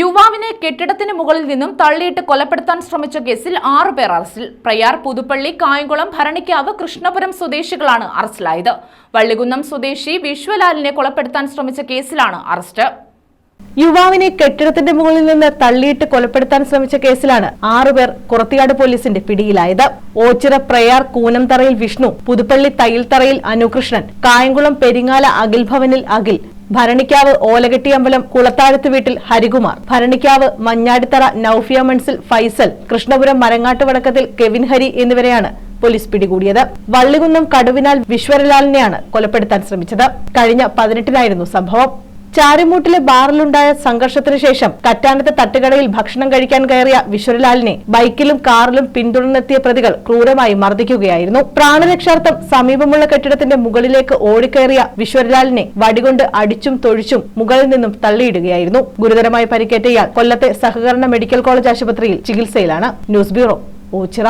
യുവാവിനെ കെട്ടിടത്തിന് മുകളിൽ നിന്നും തള്ളിയിട്ട് കൊലപ്പെടുത്താൻ ശ്രമിച്ച കേസിൽ ആറുപേർ അറസ്റ്റിൽ. പ്രയാർ പുതുപ്പള്ളി കായംകുളം ഭരണിക്കാവ് കൃഷ്ണപുരം സ്വദേശികളാണ് അറസ്റ്റിലായത്. വള്ളികുന്നം സ്വദേശി വിശ്വലാലിനെ കൊലപ്പെടുത്താൻ ശ്രമിച്ച കേസിലാണ് അറസ്റ്റ്. യുവാവിനെ കെട്ടിടത്തിന്റെ മുകളിൽ നിന്ന് തള്ളിയിട്ട് കൊലപ്പെടുത്താൻ ശ്രമിച്ച കേസിലാണ് ആറുപേർ കുറത്തിയാട് പോലീസിന്റെ പിടിയിലായത്. ഓച്ചിറ പ്രയാർ കൂനംതറയിൽ വിഷ്ണു പുതുപ്പള്ളി തയ്യൽത്തറയിൽ അനുകൃഷ്ണൻ കായംകുളം പെരിങ്ങാല അഖിൽ ഭവനിൽ അഖിൽ ഭരണിക്കാവ് ഓലകെട്ടി അമ്പലം കുളത്താഴത്ത് വീട്ടിൽ ഹരികുമാർ. ഭരണിക്കാവ് മഞ്ഞാടിത്തറ നൌഫിയ മൺസിൽ ഫൈസൽ. കൃഷ്ണപുരം മരങ്ങാട്ട് വടക്കത്തിൽ കെവിൻ ഹരി എന്നിവരെയാണ് പോലീസ് പിടികൂടിയത്. വള്ളികുന്നം കടുവിനാൽ വിശ്വരലാലിനെയാണ് കൊലപ്പെടുത്താൻ ശ്രമിച്ചത്. കഴിഞ്ഞ പതിനെട്ടിനായിരുന്നു സംഭവം. ചാരിമൂട്ടിലെ ബാറിലുണ്ടായ സംഘർഷത്തിന് ശേഷം കറ്റാനത്തെ തട്ടുകടയിൽ ഭക്ഷണം കഴിക്കാൻ കയറിയ വിശ്വരലാലിനെ ബൈക്കിലും കാറിലും പിന്തുടർന്നെത്തിയ പ്രതികൾ ക്രൂരമായി മർദ്ദിക്കുകയായിരുന്നു. പ്രാണരക്ഷാർത്ഥം സമീപമുള്ള കെട്ടിടത്തിന്റെ മുകളിലേക്ക് ഓടിക്കയറിയ വിശ്വരലാലിനെ വടികൊണ്ട് അടിച്ചും തൊഴിച്ചും മുകളിൽ നിന്നും തള്ളിയിടുകയായിരുന്നു. ഗുരുതരമായി പരിക്കേറ്റ ഇയാൾ കൊല്ലത്തെ സഹകരണ മെഡിക്കൽ കോളേജ് ആശുപത്രിയിൽ ചികിത്സയിലാണ്. News bureau Ochira.